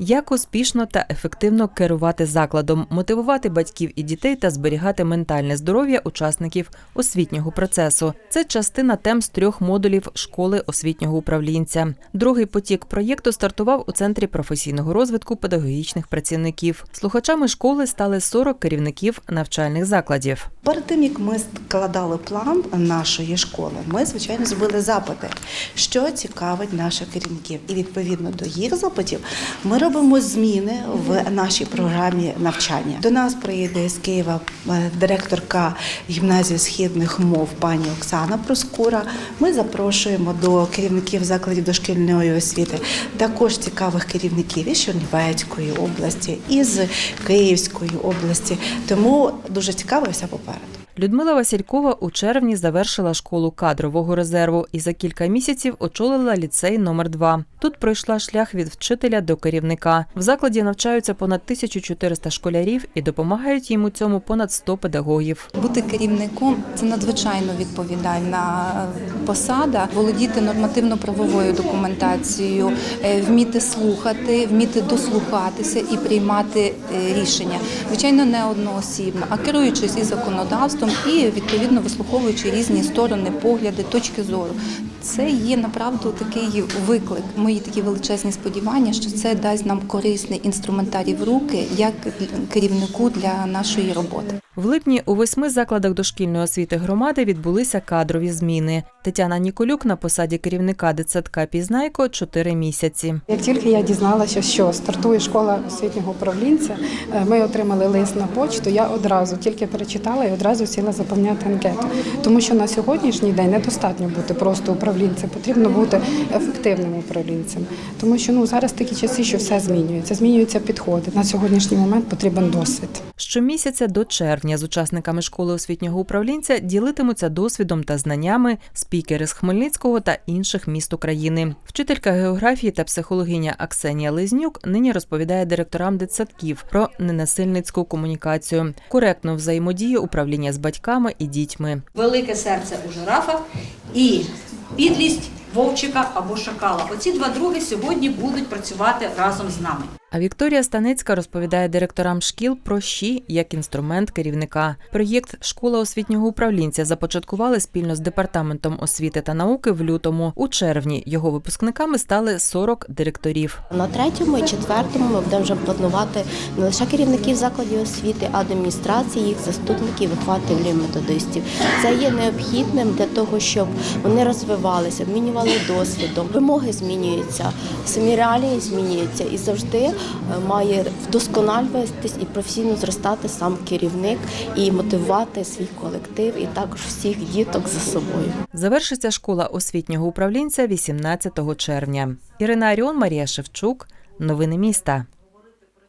Як успішно та ефективно керувати закладом, мотивувати батьків і дітей та зберігати ментальне здоров'я учасників освітнього процесу. Це частина тем з трьох модулів школи освітнього управлінця. Другий потік проєкту стартував у центрі професійного розвитку педагогічних працівників. Слухачами школи стали 40 керівників навчальних закладів. Перед тим як ми складали план нашої школи, ми звичайно зробили запити, що цікавить наших керівників, і відповідно до їх запитів ми робимо зміни в нашій програмі навчання. До нас приїде з Києва е, директорка гімназії східних мов пані Оксана Проскура. Ми запрошуємо до керівників закладів дошкільної освіти також цікавих керівників із Чернівецької області, із Київської області. Тому дуже цікаво все попереду. Людмила Василькова у червні завершила школу кадрового резерву і за кілька місяців очолила ліцей номер 2 Тут пройшла шлях від вчителя до керівника. В закладі навчаються понад 1400 школярів і допомагають їм у цьому понад 100 педагогів. Бути керівником це надзвичайно відповідальна посада. Володіти нормативно-правовою документацією, е, вміти слухати, вміти дослухатися і приймати е, рішення. Звичайно, не одноосібно, а керуючись і законодавством, і відповідно вислуховуючи різні сторони, погляди, точки зору. Це є направду такий виклик. Мої такі величезні сподівання, що це дасть нам корисний інструментарій в руки як керівнику для нашої роботи. В липні у восьми закладах дошкільної освіти громади відбулися кадрові зміни. Тетяна Ніколюк на посаді керівника дитсадка Пізнайко 4 місяці. Як тільки я дізналася, що стартує школа освітнього управлінця, е, ми отримали лист на почту. Я одразу тільки перечитала і одразу сіла заповняти анкету. Тому що на сьогоднішній день недостатньо бути просто управлінцем, потрібно бути ефективним управлінцем. Тому що ну зараз такі часи, що все змінюється, змінюються підходи. На сьогоднішній момент потрібен досвід. Щомісяця до червня з учасниками школи освітнього управлінця ділитимуться досвідом та знаннями спікери з Хмельницького та інших міст України. Вчителька географії та психологиня Аксенія Лизнюк нині розповідає директорам дитсадків про ненасильницьку комунікацію, коректну взаємодію управління з батьками і дітьми. велике серце у жирафа і підлість вовчика або шакала. Оці два други сьогодні будуть працювати разом з нами. А Вікторія Станицька розповідає директорам шкіл про ЩІ як інструмент керівника. Проєкт Школа освітнього управлінця започаткували спільно з департаментом освіти та науки в лютому. У червні його випускниками стали 40 директорів. На третьому і четвертому ми будемо вже планувати не лише керівників закладів освіти, а адміністрації, їх заступників, вихователів, методистів. Це є необхідним для того, щоб вони розвивалися, обмінювали досвідом. Вимоги змінюються, самі реалії змінюються і завжди має вдосконалюватись і професійно зростати сам керівник і мотивувати свій колектив і також всіх діток за собою. Завершиться школа освітнього управлінця 18 червня. Ірина Аріон, Марія Шевчук. Новини міста.